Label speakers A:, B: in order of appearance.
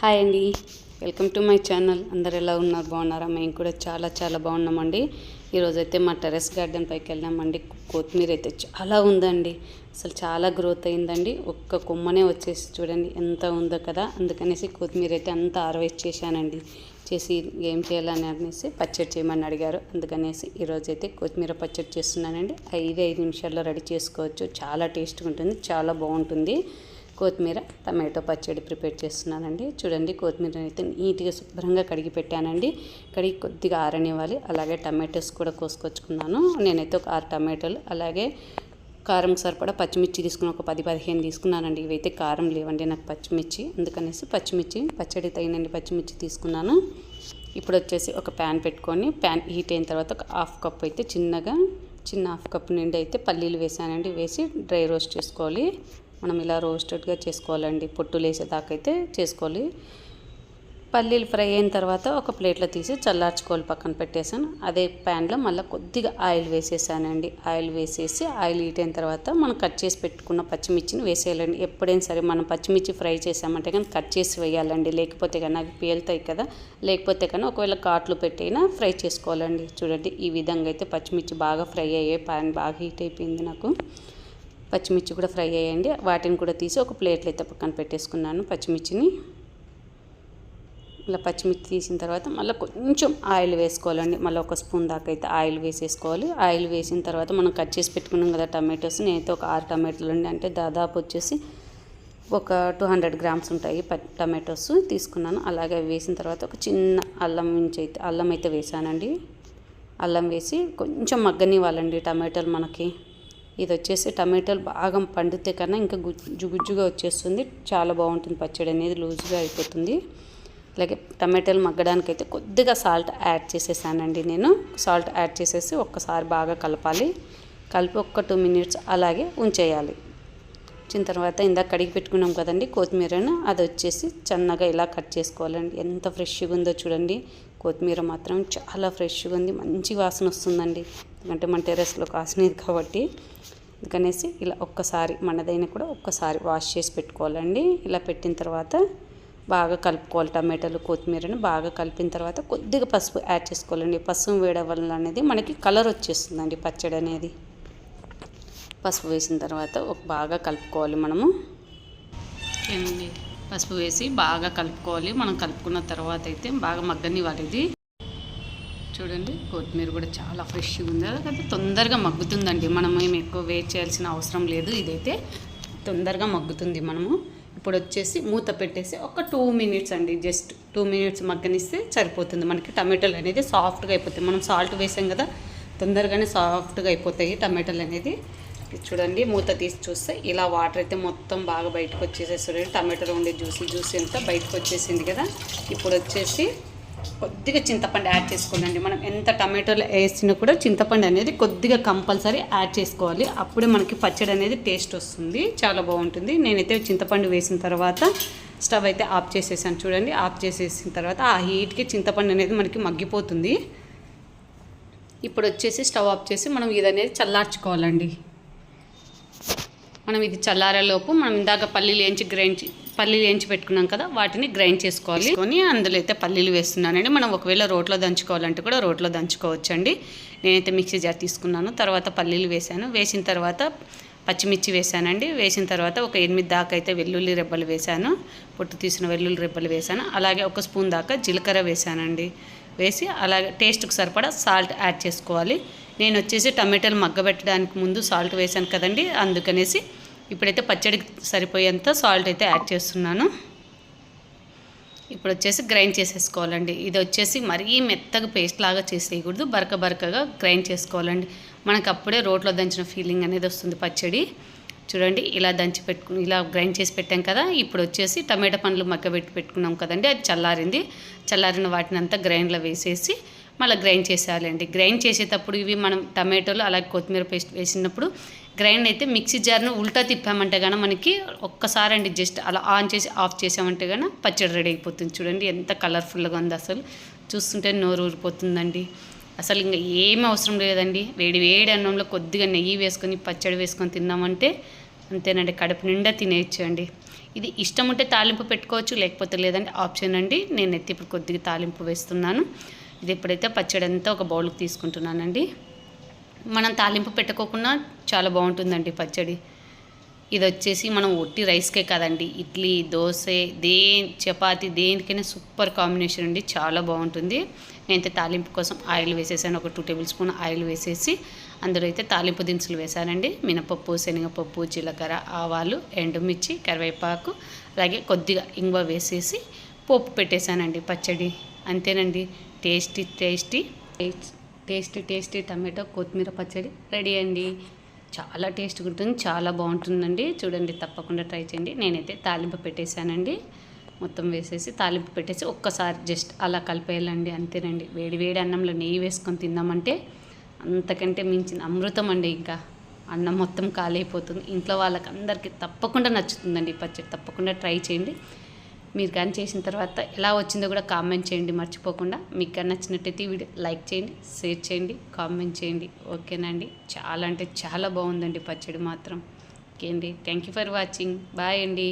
A: Hi అండి. Welcome to my channel. అందరు ఎలా ఉన్నారు? బాగున్నారా? మేము కూడా చాలా చాలా బాగున్నామండి. ఈరోజు అయితే మా టెరెస్ గార్డెన్ పైకి వెళ్ళామండి కొత్తిమీర అయితే చాలా ఉందండి. అసలు చాలా గ్రోత్ అయిందండి. ఒక్క కొమ్మనే వచ్చేసి చూడండి ఎంత ఉందో కదా. అందుకనేసి కొత్తిమీర అయితే అంతా హార్వెస్ట్ చేశానండి. చేసి ఏం చేయాలని అనేసి పచ్చడి చేయమని అడిగారు. అందుకనేసి ఈరోజు అయితే కొత్తిమీర పచ్చడి చేస్తున్నానండి. ఐదు ఐదు నిమిషాల్లో రెడీ చేసుకోవచ్చు. చాలా టేస్ట్గా ఉంటుంది. చాలా బాగుంటుంది. కొత్తిమీర టమాటో పచ్చడి ప్రిపేర్ చేస్తున్నానండి. చూడండి కొత్తిమీర అయితే నీట్గా శుభ్రంగా కడిగి పెట్టానండి. కడిగి కొద్దిగా ఆరనివ్వాలి. అలాగే టమాటోస్ కూడా కోసుకొచ్చుకున్నాను. నేనైతే ఒక ఆరు టమాటోలు అలాగే కారం సరిపడా పచ్చిమిర్చి తీసుకుని ఒక పది పదిహేను తీసుకున్నానండి. ఇవైతే కారం లేవండి నాకు పచ్చిమిర్చి. అందుకనేసి పచ్చిమిర్చి పచ్చడి తగినండి పచ్చిమిర్చి తీసుకున్నాను. ఇప్పుడు వచ్చేసి ఒక ప్యాన్ పెట్టుకొని ప్యాన్ హీట్ అయిన తర్వాత ఒక హాఫ్ కప్ అయితే చిన్నగా చిన్న హాఫ్ కప్ నిండి అయితే పల్లీలు వేసానండి. వేసి డ్రై రోస్ట్ చేసుకోవాలి. మనం ఇలా రోస్టెడ్గా చేసుకోవాలండి. పొట్టులు వేసేదాకా అయితే చేసుకోవాలి. పల్లీలు ఫ్రై అయిన తర్వాత ఒక ప్లేట్లో తీసి చల్లార్చుకోవాలి పక్కన పెట్టేసాను అదే ప్యాన్లో మళ్ళీ కొద్దిగా ఆయిల్ వేసేసానండి. ఆయిల్ వేసేసి ఆయిల్ హీట్ అయిన తర్వాత మనం కట్ చేసి పెట్టుకున్న పచ్చిమిర్చిని వేసేయాలండి. ఎప్పుడైనా సరే మనం పచ్చిమిర్చి ఫ్రై చేసామంటే కానీ కట్ చేసి వేయాలండి. లేకపోతే కానీ అవి పేలుతాయి కదా. లేకపోతే కానీ ఒకవేళ కాట్లు పెట్టైనా ఫ్రై చేసుకోవాలండి. చూడండి ఈ విధంగా అయితే పచ్చిమిర్చి బాగా ఫ్రై అయ్యాయి ప్యాన్ బాగా హీట్ అయిపోయింది నాకు. పచ్చిమిర్చి కూడా ఫ్రై అయ్యండి వాటిని కూడా తీసి ఒక ప్లేట్లో అయితే పక్కన పెట్టేసుకున్నాను పచ్చిమిర్చిని. ఇలా పచ్చిమిర్చి తీసిన తర్వాత మళ్ళీ కొంచెం ఆయిల్ వేసుకోవాలండి. మళ్ళీ ఒక స్పూన్ దాకా అయితే ఆయిల్ వేసేసుకోవాలి. ఆయిల్ వేసిన తర్వాత మనం కట్ చేసి పెట్టుకున్నాం కదా టమాటోస్ నేనైతే ఒక ఆరు టమాటోలు అండి. అంటే దాదాపు వచ్చేసి ఒక టూ హండ్రెడ్ గ్రామ్స్ ఉంటాయి టమాటోస్ తీసుకున్నాను. అలాగే వేసిన తర్వాత ఒక చిన్న అల్లం నుంచి అయితే అల్లం అయితే వేసానండి. అల్లం వేసి కొంచెం మగ్గనివ్వాలండి టమాటోలు మనకి. ఇది వచ్చేసి టమాటాలు బాగా పండితే కన్నా ఇంకా గుజ్జు గుజ్జుగా వచ్చేస్తుంది. చాలా బాగుంటుంది పచ్చడి అనేది లూజ్గా అయిపోతుంది. అలాగే టమాటాలు మగ్గడానికి అయితే కొద్దిగా సాల్ట్ యాడ్ చేసేసానండి నేను. సాల్ట్ యాడ్ చేసేసి ఒక్కసారి బాగా కలపాలి. కలిపి ఒక్క టూ మినిట్స్ అలాగే ఉంచేయాలి. వచ్చిన తర్వాత ఇందాక కడిగి పెట్టుకున్నాం కదండి కొత్తిమీరను. అది వచ్చేసి చిన్నగా ఇలా కట్ చేసుకోవాలండి. ఎంత ఫ్రెష్గా ఉందో చూడండి. కొత్తిమీర మాత్రం చాలా ఫ్రెష్గా ఉంది. మంచి వాసన వస్తుందండి. ఎందుకంటే మన టెరెస్లో కాసినది కాబట్టి. అందుకనేసి ఇలా ఒక్కసారి మనదైనా కూడా ఒక్కసారి వాష్ చేసి పెట్టుకోవాలండి. ఇలా పెట్టిన తర్వాత బాగా కలుపుకోవాలి టమాటాలు కొత్తిమీరని. బాగా కలిపిన తర్వాత కొద్దిగా పసుపు యాడ్ చేసుకోవాలండి. పసుపు వేయడం వల్ల అనేది మనకి కలర్ వచ్చేస్తుందండి పచ్చడి అనేది పసుపు వేసిన తర్వాత ఒక బాగా కలుపుకోవాలి మనము. పసుపు వేసి బాగా కలుపుకోవాలి. మనం కలుపుకున్న తర్వాత అయితే బాగా మగ్గనివ్వాలి ఇది చూడండి కొత్తిమీర కూడా చాలా ఫ్రెష్గా ఉంది. అదే తొందరగా మగ్గుతుందండి. మనం ఏమి ఎక్కువ వెయిట్ చేయాల్సిన అవసరం లేదు. ఇదైతే తొందరగా మగ్గుతుంది మనము. ఇప్పుడు వచ్చేసి మూత పెట్టేసి ఒక టూ మినిట్స్ అండి. జస్ట్ టూ మినిట్స్ మగ్గనిస్తే సరిపోతుంది. మనకి టమాటాలు అనేది సాఫ్ట్గా అయిపోతాయి. మనం సాల్ట్ వేసాం కదా తొందరగానే సాఫ్ట్గా అయిపోతాయి టమాటాలు అనేది. చూడండి. మూత తీసి చూస్తే ఇలా వాటర్ అయితే మొత్తం బాగా బయటకు వచ్చేసేస్తుంది టమాటోలో ఉండే జ్యూసీ జ్యూసీ అంతా బయటకు వచ్చేసింది కదా. ఇప్పుడు వచ్చేసి కొద్దిగా చింతపండు యాడ్ చేసుకోవాలండి. మనం ఎంత టమాటోలు వేసినా కూడా చింతపండు అనేది కొద్దిగా కంపల్సరీ యాడ్ చేసుకోవాలి. అప్పుడే మనకి పచ్చడి అనేది టేస్ట్ వస్తుంది. చాలా బాగుంటుంది. నేనైతే చింతపండు వేసిన తర్వాత స్టవ్ అయితే ఆఫ్ చేసేసాను. చూడండి. ఆఫ్ చేసేసిన తర్వాత ఆ హీట్కి చింతపండు అనేది మనకి మగ్గిపోతుంది. ఇప్పుడు వచ్చేసి స్టవ్ ఆఫ్ చేసి మనం ఇది అనేది చల్లార్చుకోవాలండి. మనం ఇది చల్లారేలోపు మనం ఇందాక పల్లీలు వేయించి గ్రైండ్ పల్లీలు వేయించి పెట్టుకున్నాం కదా వాటిని గ్రైండ్ చేసుకోవాలి. కొని అందులో అయితే పల్లీలు వేస్తున్నానండి. మనం ఒకవేళ రోట్లో దంచుకోవాలంటే కూడా రోట్లో దంచుకోవచ్చండి. నేనైతే మిక్సీ జార్ తీసుకున్నాను. తర్వాత పల్లీలు వేసాను వేసిన తర్వాత పచ్చిమిర్చి వేసానండి వేసిన తర్వాత ఒక ఎనిమిది దాకా అయితే వెల్లుల్లి రెబ్బలు వేసాను పొట్టు తీసిన వెల్లుల్లి రెబ్బలు వేసాను అలాగే ఒక స్పూన్ దాకా జీలకర్ర వేసానండి వేసి అలాగే టేస్ట్కి సరిపడా సాల్ట్ యాడ్ చేసుకోవాలి. నేను వచ్చేసి టమాటాలు మగ్గబెట్టడానికి ముందు సాల్ట్ వేసాను కదండి అందుకనేసి ఇప్పుడైతే పచ్చడికి సరిపోయేంత సాల్ట్ అయితే యాడ్ చేస్తున్నాను. ఇప్పుడు వచ్చేసి గ్రైండ్ చేసేసుకోవాలండి. ఇది వచ్చేసి మరీ మెత్తగా పేస్ట్ లాగా చేసేయకూడదు బరక బరకగా గ్రైండ్ చేసుకోవాలండి. మనకు అప్పుడే రోట్లో దంచిన ఫీలింగ్ అనేది వస్తుంది పచ్చడి. చూడండి ఇలా దంచి పెట్టుకుని ఇలా గ్రైండ్ చేసి పెట్టాం కదా ఇప్పుడు వచ్చేసి టమాటా పండ్లు మగ్గబెట్టి పెట్టుకున్నాం కదండి అది చల్లారింది. చల్లారిన వాటిని అంతా గ్రైండ్లో వేసేసి మళ్ళీ గ్రైండ్ చేసేయాలండి. గ్రైండ్ చేసేటప్పుడు ఇవి మనం టమాటోలు అలాగే కొత్తిమీర పేస్ట్ వేసినప్పుడు గ్రైండ్ అయితే మిక్సీ జార్ను ఉల్టా తిప్పామంటే కానీ మనకి ఒక్కసారి అండి జస్ట్ అలా ఆన్ చేసి ఆఫ్ చేసామంటే కానీ పచ్చడి రెడీ అయిపోతుంది. చూడండి ఎంత కలర్ఫుల్గా ఉంది అసలు. చూస్తుంటే నోరు ఊరిపోతుందండి. అసలు ఇంకా ఏమీ అవసరం లేదండి. వేడి వేడి అన్నంలో కొద్దిగా నెయ్యి వేసుకొని పచ్చడి వేసుకొని తిన్నామంటే అంతేనండి. కడుపు నిండా తినేయచ్చు అండి ఇది ఇష్టం ఉంటే తాలింపు పెట్టుకోవచ్చు లేకపోతే లేదంటే ఆప్షన్ అండి. నేను ఎత్తి ఇప్పుడు కొద్దిగా తాలింపు వేస్తున్నాను. ఇది ఇప్పుడైతే పచ్చడి అంతా ఒక బౌల్కి తీసుకుంటున్నానండి. మనం తాలింపు పెట్టుకోకుండా చాలా బాగుంటుందండి పచ్చడి. ఇది వచ్చేసి మనం ఒట్టి రైస్కే కదండి ఇడ్లీ దోశ దే చపాతి దేనికైనా సూపర్ కాంబినేషన్ అండి చాలా బాగుంటుంది. నేనైతే తాలింపు కోసం ఆయిల్ వేసేసాను ఒక టూ టేబుల్ స్పూన్ ఆయిల్ వేసేసి అందులో అయితే తాలింపు దినుసులు వేసానండి మినపప్పు శనగపప్పు జీలకర్ర ఆవాలు ఎండుమిర్చి కరివేపాకు అలాగే కొద్దిగా ఇంగువ వేసేసి పోపు పెట్టేశానండి పచ్చడి. అంతేనండి. Tasty tasty. Tasty tasty tomato కొత్తిమీర పచ్చడి రెడీ అండి. చాలా టేస్ట్గా ఉంటుంది చాలా బాగుంటుందండి. చూడండి తప్పకుండా ట్రై చేయండి. నేనైతే తాలింపు పెట్టేశానండి. మొత్తం వేసేసి తాలింపు పెట్టేసి ఒక్కసారి జస్ట్ అలా కలిపేయాలండి అంతేనండి. వేడి వేడి అన్నంలో నెయ్యి వేసుకొని తిందామంటే అంతకంటే మించిన అమృతం అండి ఇంకా. అన్నం మొత్తం ఖాళీ అయిపోతుంది. ఇంట్లో వాళ్ళకి అందరికీ తప్పకుండా నచ్చుతుందండి పచ్చడి. తప్పకుండా ట్రై చేయండి. మీరు కానీ చేసిన తర్వాత ఎలా వచ్చిందో కూడా కామెంట్ చేయండి మర్చిపోకుండా. మీకు కానీ నచ్చినట్టయితే వీడియో లైక్ చేయండి షేర్ చేయండి కామెంట్ చేయండి. ఓకేనండి చాలా అంటే చాలా బాగుందండి పచ్చడి మాత్రం. ఓకే అండి. Thank you for watching. Bye అండి.